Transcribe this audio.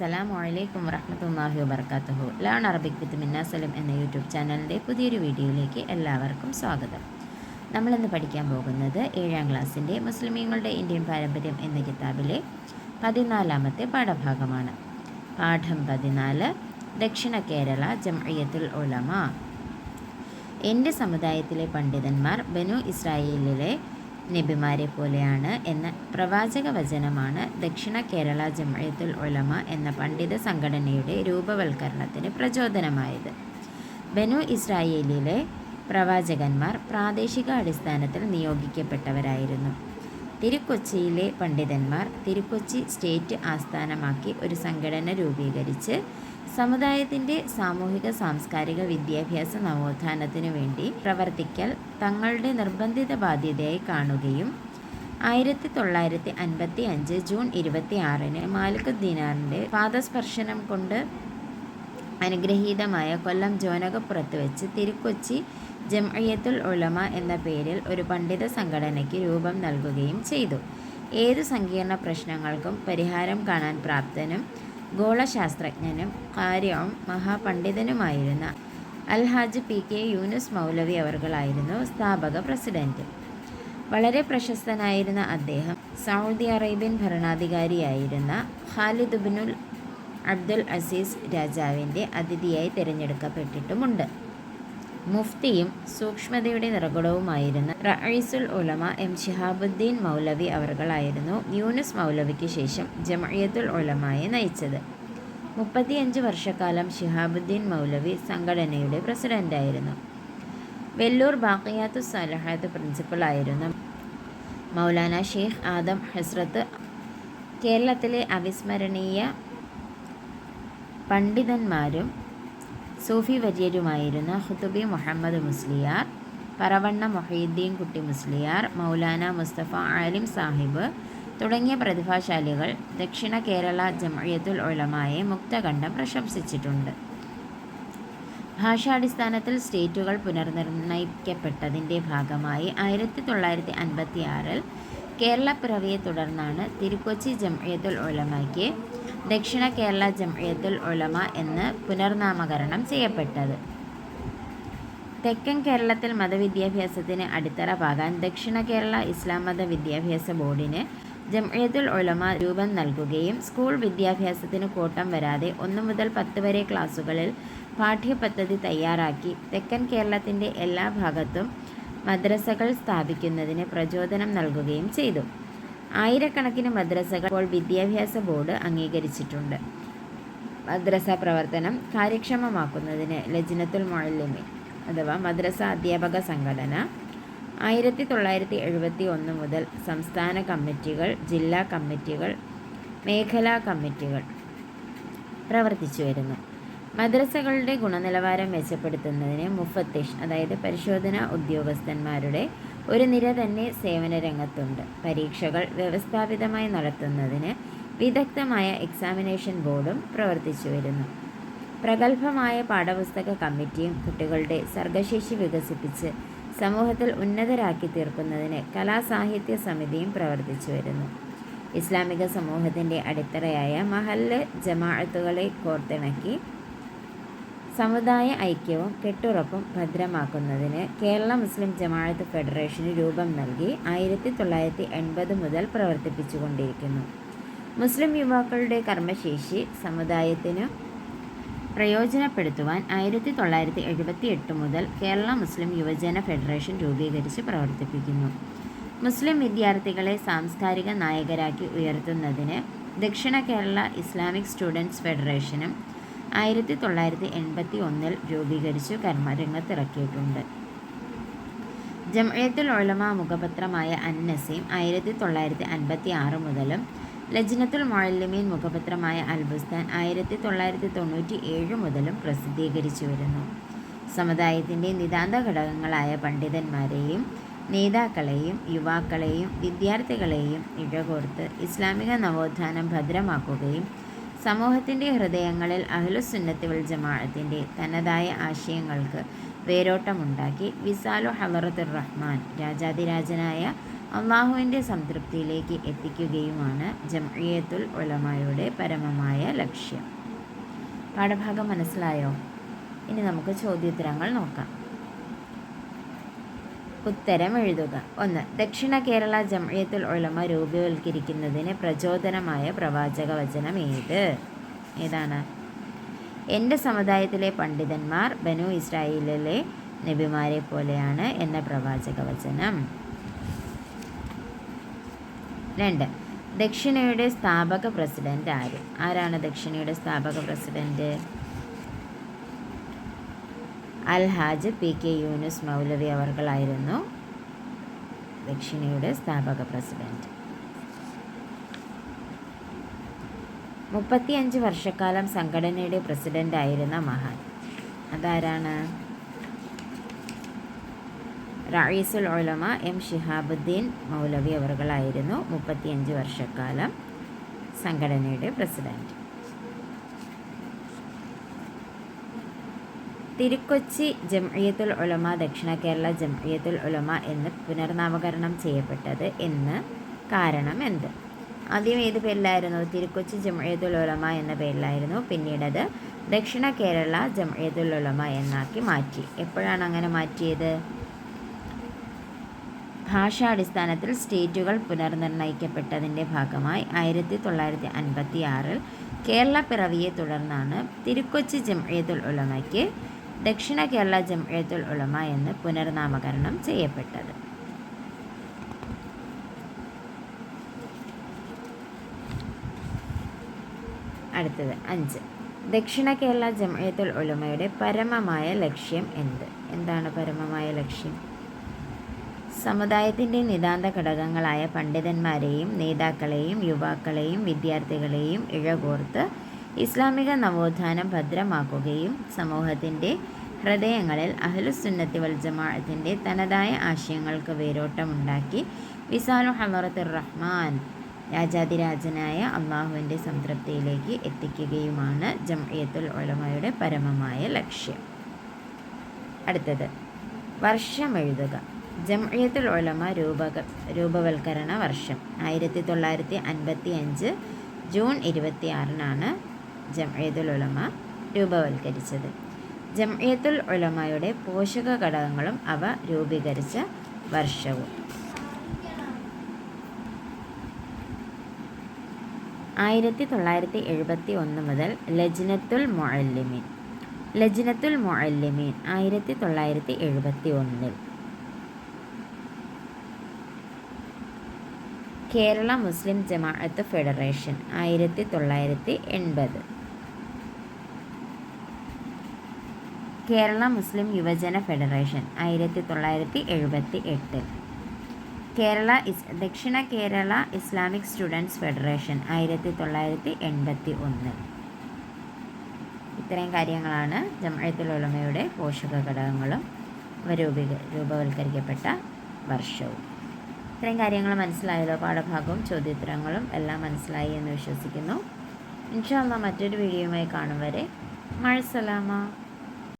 അസ്സലാമു അലൈക്കും വറഹമത്തല്ലാഹി വബർക്കാത്തുഹു ലേൺ അറബിക് വിത്ത് മിന്ന സലിം എന്ന യൂട്യൂബ് ചാനലിന്റെ പുതിയൊരു വീഡിയോയിലേക്ക് എല്ലാവർക്കും സ്വാഗതം. നമ്മളിന്ന് പഠിക്കാൻ പോകുന്നത് ഏഴാം ക്ലാസ്സിന്റെ മുസ്ലിമീങ്ങളുടെ ഇന്ത്യൻ പാരമ്പര്യം എന്ന കിതാബിലെ പതിനാലാമത്തെ പാഠഭാഗമാണ്. പാഠം പതിനാല് ദക്ഷിണ കേരള ജംഇയ്യത്തുൽ ഉലമ. എന്റെ സമുദായത്തിലെ പണ്ഡിതന്മാർ ബനു ഇസ്രായേലിലെ നബിമാരെ പോലെയാണ് എന്ന പ്രവാചക വചനമാണ് ദക്ഷിണ കേരള ജമയത്തുൽ ഉലമ എന്ന പണ്ഡിത സംഘടനയുടെ രൂപവൽക്കരണത്തിന് പ്രചോദനമായത്. ബനു ഇസ്രായേലിലെ പ്രവാചകന്മാർ പ്രാദേശിക അടിസ്ഥാനത്തിൽ നിയോഗിക്കപ്പെട്ടവരായിരുന്നു. തിരുക്കൊച്ചിയിലെ പണ്ഡിതന്മാർ തിരുക്കൊച്ചി സ്റ്റേറ്റ് ആസ്ഥാനമാക്കി ഒരു സംഘടന രൂപീകരിച്ച് സമുദായത്തിന്റെ സാമൂഹിക സാംസ്കാരിക വിദ്യാഭ്യാസ നവോത്ഥാനത്തിനു വേണ്ടി പ്രവർത്തിക്കൽ തങ്ങളുടെ നിർബന്ധിത ബാധ്യതയായി കാണുകയും ആയിരത്തി തൊള്ളായിരത്തി അൻപത്തി അഞ്ച് ജൂൺ ഇരുപത്തി ആറിന് മാലിക് ദിനാറിന്റെ പാദസ്പർശനം കൊണ്ട് അനുഗ്രഹീതമായ കൊല്ലം ജോനകപ്പുറത്ത് വെച്ച് തിരുക്കൊച്ചി ജംഅയ്യത്തുൽ ഉലമ എന്ന പേരിൽ ഒരു പണ്ഡിത സംഘടനയ്ക്ക് രൂപം നൽകുകയും ചെയ്തു. ഏതു സങ്കീർണ പ്രശ്നങ്ങൾക്കും പരിഹാരം കാണാൻ പ്രാപ്തനും ഗോളശാസ്ത്രജ്ഞനും കാര്യവും മഹാപണ്ഡിതനുമായിരുന്ന അൽഹാജ് പി കെ യൂനുസ് മൗലവി അവർകളായിരുന്നു സ്ഥാപക പ്രസിഡന്റ്. വളരെ പ്രശസ്തനായിരുന്ന അദ്ദേഹം സൗദി അറേബ്യൻ ഭരണാധികാരിയായിരുന്ന ഖാലിദുബിനുൽ അബ്ദുൽ അസീസ് രാജാവിന്റെ അതിഥിയായി തിരഞ്ഞെടുക്കപ്പെട്ടിട്ടുമുണ്ട്. മുഫ്തിയും സൂക്ഷ്മതയുടെ നിറകുടവുമായിരുന്ന റഈസുൽ ഉലമ എം ഷിഹാബുദ്ദീൻ മൗലവി അവർകളായിരുന്നു യൂനസ് മൗലവിക്ക് ശേഷം ജമയത്തുൽ ഉലമയെ നയിച്ചത്. മുപ്പത്തിയഞ്ച് വർഷക്കാലം ഷിഹാബുദ്ദീൻ മൗലവി സംഘടനയുടെ പ്രസിഡന്റായിരുന്നു. വെല്ലൂർ ബാക്കിയാത്തു സലഹാത്ത് പ്രിൻസിപ്പളായിരുന്ന. മൗലാന ഷെയ്ഖ് ആദം ഹസ്രത്ത് കേരളത്തിലെ അവിസ്മരണീയ പണ്ഡിതന്മാരും സൂഫി വര്യരുമായിരുന്ന ഹുത്തുബി മുഹമ്മദ് മുസ്ലിയാർ പറവണ്ണ മൊഹീദ്ദീൻ കുട്ടി മുസ്ലിയാർ മൗലാന മുസ്തഫ ആലിം സാഹിബ് തുടങ്ങിയ പ്രതിഭാശാലികൾ ദക്ഷിണ കേരള ജമയത്തുൽ ഉളമായെ മുക്തകണ്ഠം പ്രശംസിച്ചിട്ടുണ്ട്. ഭാഷാടിസ്ഥാനത്തിൽ സ്റ്റേറ്റുകൾ പുനർനിർണയിക്കപ്പെട്ടതിന്റെ ഭാഗമായി ആയിരത്തി തൊള്ളായിരത്തി അൻപത്തി ആറിൽ കേരളപ്പിറവിയെ തുടർന്നാണ് തിരുക്കൊച്ചി ജംഇയത്തുൽ ഉലമയ്ക്ക് ദക്ഷിണ കേരള ജംഇയത്തുൽ ഉലമ എന്ന് പുനർനാമകരണം ചെയ്യപ്പെട്ടത്. തെക്കൻ കേരളത്തിൽ മതവിദ്യാഭ്യാസത്തിന് അടിത്തറ പാകാൻ ദക്ഷിണ കേരള ഇസ്ലാം മത വിദ്യാഭ്യാസ ബോർഡിന് ജംഇയത്തുൽ ഉലമ രൂപം നൽകുകയും സ്കൂൾ വിദ്യാഭ്യാസത്തിന് കോട്ടം വരാതെ ഒന്ന് മുതൽ പത്ത് വരെ ക്ലാസ്സുകളിൽ പാഠ്യപദ്ധതി തയ്യാറാക്കി തെക്കൻ കേരളത്തിന്റെ എല്ലാ ഭാഗത്തും മദ്രസകൾ സ്ഥാപിക്കുന്നതിന് പ്രചോദനം നൽകുകയും ചെയ്തു. ആയിരക്കണക്കിന് മദ്രസകൾ ഇപ്പോൾ വിദ്യാഭ്യാസ ബോർഡ് അംഗീകരിച്ചിട്ടുണ്ട്. മദ്രസ പ്രവർത്തനം കാര്യക്ഷമമാക്കുന്നതിന് ലജ്നത്തുൽ മൊഴല്ലിമി അഥവാ മദ്രസ അധ്യാപക സംഘടന ആയിരത്തി തൊള്ളായിരത്തി എഴുപത്തി ഒന്ന് മുതൽ സംസ്ഥാന കമ്മിറ്റികൾ ജില്ലാ കമ്മിറ്റികൾ മേഖലാ കമ്മിറ്റികൾ പ്രവർത്തിച്ചു വരുന്നു. മദ്രസകളുടെ ഗുണനിലവാരം മെച്ചപ്പെടുത്തുന്നതിന് മുഫത്തിഷ് അതായത് പരിശോധനാ ഉദ്യോഗസ്ഥന്മാരുടെ ഒരു നിര തന്നെ സേവന രംഗത്തുണ്ട് പരീക്ഷകൾ വ്യവസ്ഥാപിതമായി നടത്തുന്നതിന് വിദഗ്ധമായ എക്സാമിനേഷൻ ബോർഡും പ്രവർത്തിച്ചു വരുന്നു. പ്രഗത്ഭമായ പാഠപുസ്തക കമ്മിറ്റിയും കുട്ടികളുടെ സർഗശേഷി വികസിപ്പിച്ച് സമൂഹത്തിൽ ഉന്നതരാക്കി തീർക്കുന്നതിന് കലാസാഹിത്യ സമിതിയും പ്രവർത്തിച്ചു വരുന്നു. ഇസ്ലാമിക സമൂഹത്തിന്റെ അടിത്തറയായ മഹല്ല് ജമാഅത്തുകളെ കോർത്തിണക്കി സമുദായ ഐക്യവും കെട്ടുറപ്പും ഭദ്രമാക്കുന്നതിന് കേരള മുസ്ലിം ജമാഅത്ത് ഫെഡറേഷന് രൂപം നൽകി ആയിരത്തി തൊള്ളായിരത്തി എൺപത് മുതൽ പ്രവർത്തിപ്പിച്ചുകൊണ്ടിരിക്കുന്നു. മുസ്ലിം യുവാക്കളുടെ കർമ്മശേഷി സമുദായത്തിന് പ്രയോജനപ്പെടുത്തുവാൻ ആയിരത്തി തൊള്ളായിരത്തി എഴുപത്തി എട്ട് മുതൽ കേരള മുസ്ലിം യുവജന ഫെഡറേഷൻ രൂപീകരിച്ച് പ്രവർത്തിപ്പിക്കുന്നു. മുസ്ലിം വിദ്യാർത്ഥികളെ സാംസ്കാരിക നായകരാക്കി ഉയർത്തുന്നതിന് ദക്ഷിണ കേരള ഇസ്ലാമിക് സ്റ്റുഡൻസ് ഫെഡറേഷനും ആയിരത്തി തൊള്ളായിരത്തി എൺപത്തി ഒന്നിൽ രൂപീകരിച്ചു കർമ്മരംഗത്തിറക്കിയിട്ടുണ്ട് ജമയത്തുൽ ഒളമ മുഖപത്രമായ അന്നസീം ആയിരത്തി തൊള്ളായിരത്തി അൻപത്തി ആറ് മുതലും ലജ്നത്തുൽ മൊഴല്ലിമീൻ മുഖപത്രമായ അൽബുസ്താൻ ആയിരത്തി തൊള്ളായിരത്തി തൊണ്ണൂറ്റി ഏഴ് മുതലും പ്രസിദ്ധീകരിച്ചു വരുന്നു. സമുദായത്തിന്റെ നിതാന്ത ഘടകങ്ങളായ പണ്ഡിതന്മാരെയും നേതാക്കളെയും യുവാക്കളെയും വിദ്യാർത്ഥികളെയും ഇഴകോർത്ത് ഇസ്ലാമിക നവോത്ഥാനം ഭദ്രമാക്കുകയും സമൂഹത്തിന്റെ ഹൃദയങ്ങളിൽ അഹ്ലുസുന്നത്തി വൽ ജമാഅത്തിന്റെ തനതായ ആശയങ്ങൾക്ക് വേരോട്ടമുണ്ടാക്കി. വിസാലു ഹലറത്തുർ റഹ്മാൻ രാജാതിരാജനായ അള്ളാഹുവിന്റെ സംതൃപ്തിയിലേക്ക് എത്തിക്കുകയുമാണ് ജംഇയത്തുൽ ഉലമയുടെ പരമമായ ലക്ഷ്യം. പാഠഭാഗം മനസ്സിലായോ? ഇനി നമുക്ക് ചോദ്യോത്തരങ്ങൾ നോക്കാം. ഉത്തരം എഴുതുക. ഒന്ന് ദക്ഷിണ കേരള ജംഇയത്തുൽ ഉലമ രൂപവൽക്കരിക്കുന്നതിന് പ്രചോദനമായ പ്രവാചക വചനം ഏത്? ഏതാണ്? എന്റെ സമുദായത്തിലെ പണ്ഡിതന്മാർ ബനു ഇസ്രായേലിലെ നബിമാരെ പോലെയാണ് എന്ന പ്രവാചക വചനം രണ്ട് ദക്ഷിണയുടെ സ്ഥാപക പ്രസിഡന്റ് ആര്? ആരാണ് ദക്ഷിണയുടെ സ്ഥാപക president? Al Haj P K Yunus Maulavi അവർകളായിരുന്നു ദക്ഷിണയുടെ സ്ഥാപക പ്രസിഡന്റ്. മുപ്പത്തിയഞ്ച് വർഷക്കാലം സംഘടനയുടെ പ്രസിഡന്റ് ആയിരുന്ന മഹാൻ. അതാരാണ്? റയീസുൽ ഒലമ എം ഷിഹാബുദ്ദീൻ മൗലവി അവർകളായിരുന്നു മുപ്പത്തിയഞ്ച് വർഷക്കാലം സംഘടനയുടെ പ്രസിഡന്റ്. തിരുക്കൊച്ചി ജംഇയത്തുൽ ഉലമ ദക്ഷിണ കേരള ജംഇയത്തുൽ ഉലമ എന്ന് പുനർനാമകരണം ചെയ്യപ്പെട്ടത് എന്ന് കാരണം എന്ത്? ആദ്യം ഏത് പേരിലായിരുന്നു? തിരുക്കൊച്ചി ജംഇയത്തുൽ ഉലമ എന്ന പേരിലായിരുന്നു. പിന്നീടത് ദക്ഷിണ കേരള ജംഇയത്തുൽ ഉലമ എന്നാക്കി മാറ്റി. എപ്പോഴാണ് അങ്ങനെ മാറ്റിയത്? ഭാഷാടിസ്ഥാനത്തിൽ സ്റ്റേറ്റുകൾ പുനർനിർണയിക്കപ്പെട്ടതിന്റെ ഭാഗമായി ആയിരത്തി തൊള്ളായിരത്തി അൻപത്തി ആറിൽ കേരള പിറവിയെ തുടർന്നാണ് തിരുക്കൊച്ചി ജംഇയത്തുൽ ഉലമയ്ക്ക് ദക്ഷിണ കേരള ജംഇയത്തുൽ ഉളമ എന്ന് പുനർനാമകരണം ചെയ്യപ്പെട്ടത്. അടുത്തത് അഞ്ച്. ദക്ഷിണ കേരള ജംഇയത്തുൽ ഉലമയുടെ പരമമായ ലക്ഷ്യം എന്ത്? എന്താണ് പരമമായ ലക്ഷ്യം? സമുദായത്തിന്റെ നിതാന്ത ഘടകങ്ങളായ പണ്ഡിതന്മാരെയും നേതാക്കളെയും യുവാക്കളെയും വിദ്യാർത്ഥികളെയും ഇഴകോർത്ത് ഇസ്ലാമിക നവോത്ഥാനം ഭദ്രമാക്കുകയും സമൂഹത്തിന്റെ ഹൃദയങ്ങളിൽ അഹ്ലുസുന്നത്തി വൽ ജമാഅത്തിന്റെ തനതായ ആശയങ്ങൾക്ക് വേരോട്ടമുണ്ടാക്കി. വിസാലു ഹലറത്തുർ റഹ്മാൻ രാജാതിരാജനായ അള്ളാഹുവിന്റെ സംതൃപ്തിയിലേക്ക് എത്തിക്കുകയുമാണ് ജംഇയത്തുൽ ഉലമയുടെ പരമമായ ലക്ഷ്യം. അടുത്തത് വർഷം എഴുതുക. ജംഇയത്തുൽ ഉലമ രൂപക രൂപവൽക്കരണ വർഷം ആയിരത്തി തൊള്ളായിരത്തി അൻപത്തി അഞ്ച് ജൂൺ ഇരുപത്തി ആറിനാണ് ജംഇയത്തുൽ ഉലമ രൂപവൽക്കരിച്ചത്. ജംഇയത്തുൽ ഉലമയുടെ പോഷക ഘടകങ്ങളും അവ രൂപീകരിച്ച വർഷവും. ആയിരത്തി തൊള്ളായിരത്തി എഴുപത്തി ഒന്ന് മുതൽ ലജ്നത്തുൽ മൊഅല്ലിമീൻ. ലജ്നത്തുൽ മൊഅല്ലിമീൻ ആയിരത്തി തൊള്ളായിരത്തി എഴുപത്തി ഒന്നിൽ കേരള മുസ്ലിം ജമാഅത്ത് ഫെഡറേഷൻ ആയിരത്തി തൊള്ളായിരത്തി എൺപത് കേരള മുസ്ലിം യുവജന ഫെഡറേഷൻ ആയിരത്തി തൊള്ളായിരത്തി എഴുപത്തി എട്ട് കേരള ഇസ് ദക്ഷിണ കേരള ഇസ്ലാമിക് സ്റ്റുഡൻസ് ഫെഡറേഷൻ ആയിരത്തി തൊള്ളായിരത്തി എൺപത്തി ഒന്ന് ഇത്രയും കാര്യങ്ങളാണ് ജമഅത്തുൽ ഉലമയുടെ പോഷക ഘടകങ്ങളും അവ രൂപീക രൂപവൽക്കരിക്കപ്പെട്ട വർഷവും. ഇത്രയും കാര്യങ്ങൾ മനസ്സിലായല്ലോ പാഠഭാഗവും ചോദ്യോത്തരങ്ങളും എല്ലാം മനസ്സിലായി എന്ന് വിശ്വസിക്കുന്നു. ഇൻഷാല്ല മറ്റൊരു വീഡിയോയുമായി കാണും വരെ. മഴസലാമ